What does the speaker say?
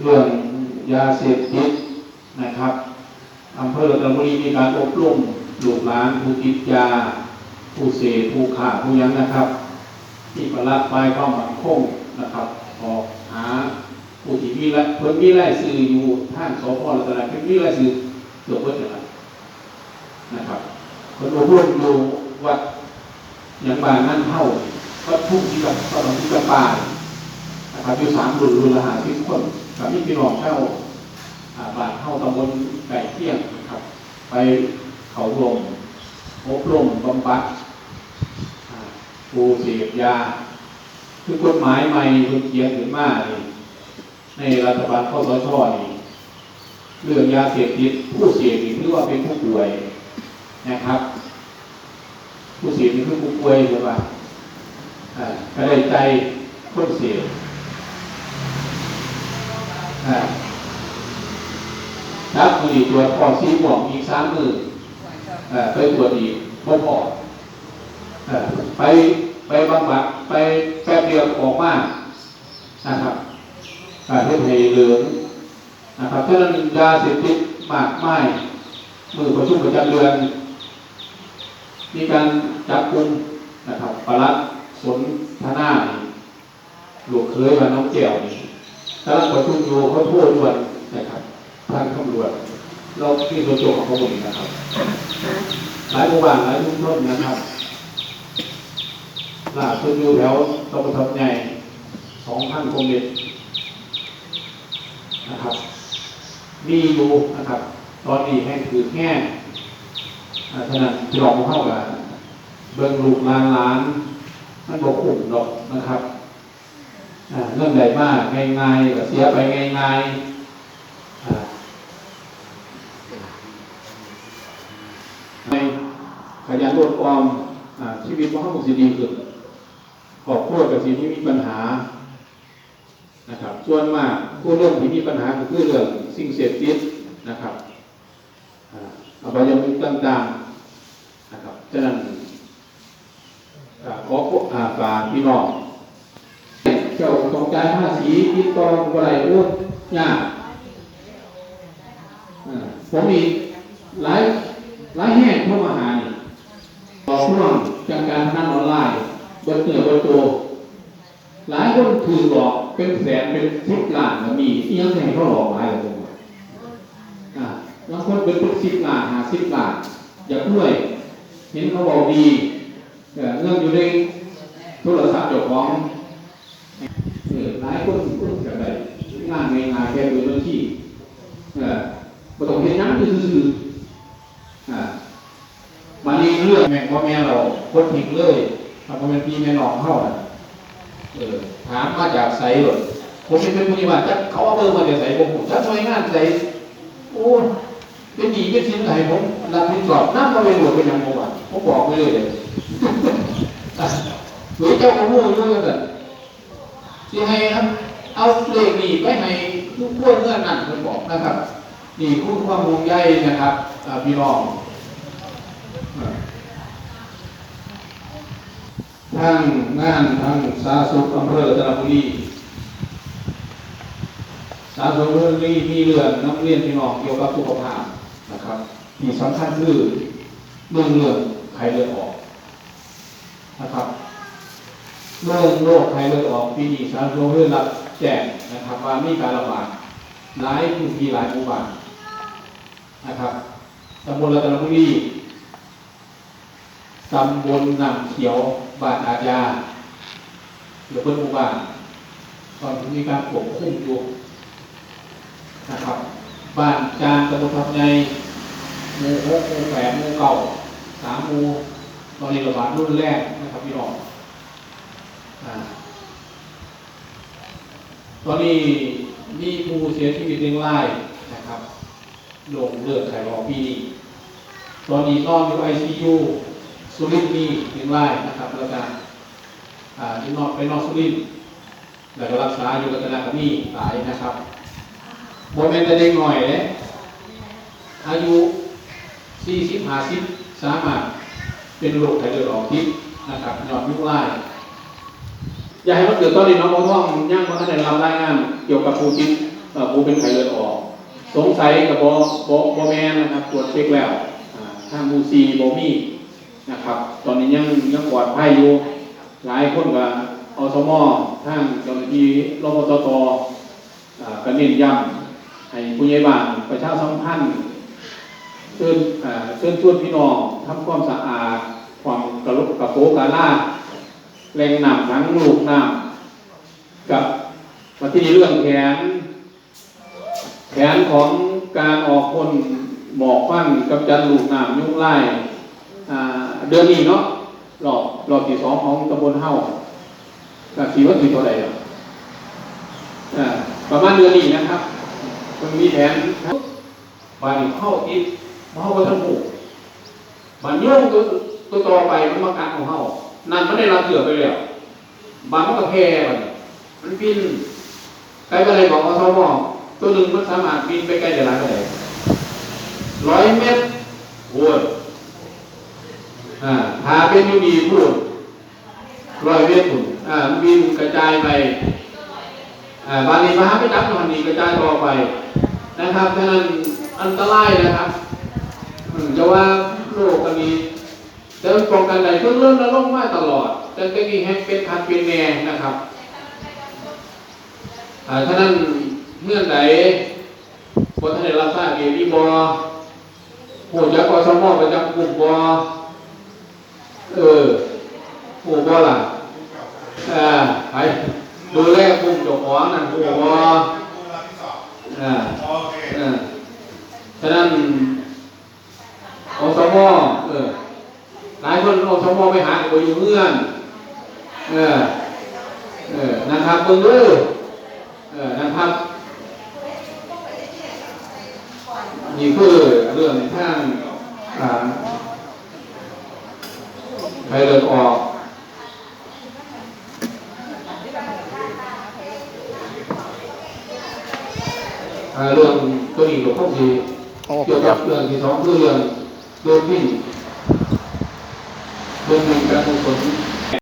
เรื่องยาเสพติดนะครับอำเภอตะบุรีมีการอบรมลูกหลานผู้ติดยา ผู้เสพผู้ขาผู้ยังนะครับ ที่ประลัดปลายความมั่นคงนะครับออกหาผู้ที่มีและเพิ่นมีรายชื่ออยู่ทางสพรัตนเพิ่นมีรายชื่อเกือบเบิดแล้วนะครับเพิ่นอบรมอยู่วัดอย่างบางนั่นเท่าก็ทุ่งที่กับตอนที่กับป่า ครับอยู่สามรุ่นรุ่นละหาสิบคนกับมีพี่น้องเข้าอ่าบานเข้าตำบลไก่เที่ยงนะครับ ไปเขาลมอบรมบำบัดผู้เสพยา คือกฎหมายใหม่เพิ่งเขียนขึ้นมานี่ในรัฐบาลข้อสชนี่เรื่องยาเสพติดผู้เสพนี่ถือว่าเป็นผู้ป่วยนะครับ ผู้เสพนี่คือผู้ป่วยใช่ปะอ่าก็ได้ใจคนเสพ อ่าครับมือดีตรวจพอซีหมองอีกสามมืออ่าไปตรวจอีกบ่พออ่อไปไปบำบัดไปแป๊บเดียวออกมานะครับการเทศให้เหลืองนะครับเพราะฉะนั้นยาเสพติดมากไม้มือประชุมประจำเดือนมีการจับกุมนะครับประลัดสนทนาหลูกเคยว่าน้องแก้วนี่ กำลังประชุมอยู่เขาโทษด่วนนะครับ ทางตำรวจเราที่ตัวโจของเขาหมดนะครับ หลายหมู่บ้านหลายชุมชนนะครับล่าสุดอยู่แถวตำบลทับใหญ่สองพันกว่าเมตรนะครับ มีอยู่นะครับ ตอนนี้แห้งคือแห้งอ่าฉะนั้นที่ลองเข้ากันเบิ่งลูกลานหลาน มันบอกขุ่มดอกนะครับ เรื่องใดมากง่ายๆก็เสียไปง่ายๆในขยันรวดออมอ่าชีวิตของเขาคงจะดีขึ้นครอบครัวกับสิ่งที่มีปัญหานะครับ ส่วนมากผู้เรื่องที่มีปัญหาคือเรื่องสิ่งเสพติดนะครับอาบายมุขต่างๆนะครับฉะนั้นขออาฝากพี่น้อง ต้องจ่ายภาษีติดต่อบ่ได้โอ้ยยากอ่าผมมีหลายหลายแห่งเข้ามาหานี่บอกน้องจากการพนันออนไลน์บนเหนือบนตัวหลายคนถือหลอกเป็นแสนเป็นสิบล้านก็มีเอียังไงเขาหลอกหลายเลยบางคนเป็นเป็นสิบล้านหาสิบล้านอยากด้วย เห็นเขาบอกดีเอ่อเงื่อนอยู่ในโทรศัพท์เจ้าของ ลายคนพูดกันได้งานง่ายๆแค่ดูบัญชีเออบ่ต้องเห็นยังคือซื่ออ่ามันนี่เรื่องแม่งพ่อแม่เราคนทิ้งเลยทำมาเป็นพี่แม่น้องเข้าเออถามมาจากไสหรอผมเป็นผู้ปฏิบัติจักเขาเอาเบอร์มาจากไสผมผมจักหน่วยงานไสโอ้เป็นหนีเป็นสินไหนผมรับผิดชอบน้ำมาเป็นหลวงเป็นยังผมอะผมบอกไปเลยเลยอะหรือเจ้าของมูอยู่กันเลย ที่ให้ครับเอาเลขนี้ไปให้ทุกคนเงื่อนนั่นผมบอกนะครับ นี่คุณความห่วงใยนะครับพี่น้องทางงานทางสาธารณสุขอำเภอตราบุรีสาธารณสุขอำเภอรีมีเรื่องนักเรียนพี่น้องเกี่ยวกับสุขภาพนะครับที่สำคัญคือเรื่องเรื่องไข้เลือดออกนะครับ เรื่องโรคไข้เลือดออกปีนี้สาธารณสุขอำเภอรับแจ้งนะครับว่ามีการระบาดหลายพื้นที่หลายหมู่บ้านนะครับตำบลรัตนบุรีตำบลนำเขียวบ้านอาญาหรือเพื่อนหมู่บ้านตอนที่มีการควบคุมอยู่นะครับ บ้านจานตำบลทับในหมู่หกหมู่แปดหมู่เก่าสามหมู่ตอนนี้ระบาดรุ่นแรกนะครับพี่น้องอ่า ตอนนี้มีผู้เสียชีวิตหนึ่งรายนะครับลงเลือดไขหลอปีนี้ตอนนี้นอนอยู่ไอซียูสุรินทร์มีหนึ่งรายนะครับแล้วก็อ่าที่นอกไปนอกสุรินทร์แล้วก็รักษาอยู่กัตนาคมีหลายนะครับโมเมนต์แต่เด็กหน่อยเลยอายุสี่สิบห้าสิบสามารถเป็นโรคไขเลือดออกทิพย์นะครับยอดยุคไล่ อย่าให้มันเกิดตอนนี้น้องมองท่องย่างมาท่านได้รับรายงาน เกี่ยวกับผู้ติดผู้เป็นไข้เลือดออก สงสัยกับบอบอบอแมนนะครับ ตรวจเช็คแล้วอ่าทางมูซีบอมีนะครับ ตอนนี้ยังยังปลอดภัยอยู่หลายคนก็อสมอทางเจ้าหน้าที่รพตตอ่าก็เน้นย้ำให้ผู้ใหญ่บ้านประชาสัมพันธ์เชิญเชิญชวนพี่น้องทำความสะอาดความกระลุกกระโปงกระล่า แรงหน้ำทั้งลูกหน้ำกับมาที่นี่เรื่องแผนแผนของการออกคนหมอกฟันกับจันลูกหน้ำยุ่งไล่เดือนนี้เนาะรอบรอบที่สองของตำบลเฮาก็สีว่าสีเท่าไหร่ประมาณเดือนนี้นะครับมันมีแผนบานเข้าอีกเข้าไปทั้งหมู่บานโยงตัวตัวต่อไปมันมาการของเฮา นั่นมันได้รับเสือไปแล้วบานมันก็แพ้บัดมันบินใครก็เลยบอกว่าเขาบอกตัวหนึ่งมันสามารถบินไปไกลได้หลายเท่าไหร่ร้อยเมตรโอ้ยอ่าถ้าเป็นอยูดีพูดร้อยเมตรพูดอ่ามันบินกระจายไปอ่าบางทีมหาไปจับนอนนี่กระจายต่อไป นะครับฉะนั้นอันตรายนะครับจะว่าโรคอันนี้ จะป้องกันได้เพิ่งเริ่มแล้วลงมาตลอดแต่ก็มีแห้งเป็นพันเป็นแน่นะครับอ่าท่านั้นเมื่อไหนบนท่านได้รับทราบเอวีบอผู้จักอสมอประจำกลุ่มบอเออผู้บอล่ะอ่าไปดูแลกลุ่มจ้าของนั่นผู้บออ่าอเคเออฉะนั้นอสมอ ลายคนอสมอไปหาไปอยู่เงื่อนเออเออนะครับเบิ่งเด้อเออนะครับนี่คือเรื่องทางอ่าไปเลือดออกอ่าเรื่องตัวนี้ก็คงดีเกี่ยวกับเรื่องที่สองคือเรื่องโดนวิ่งโดนวิ่ง การกุศล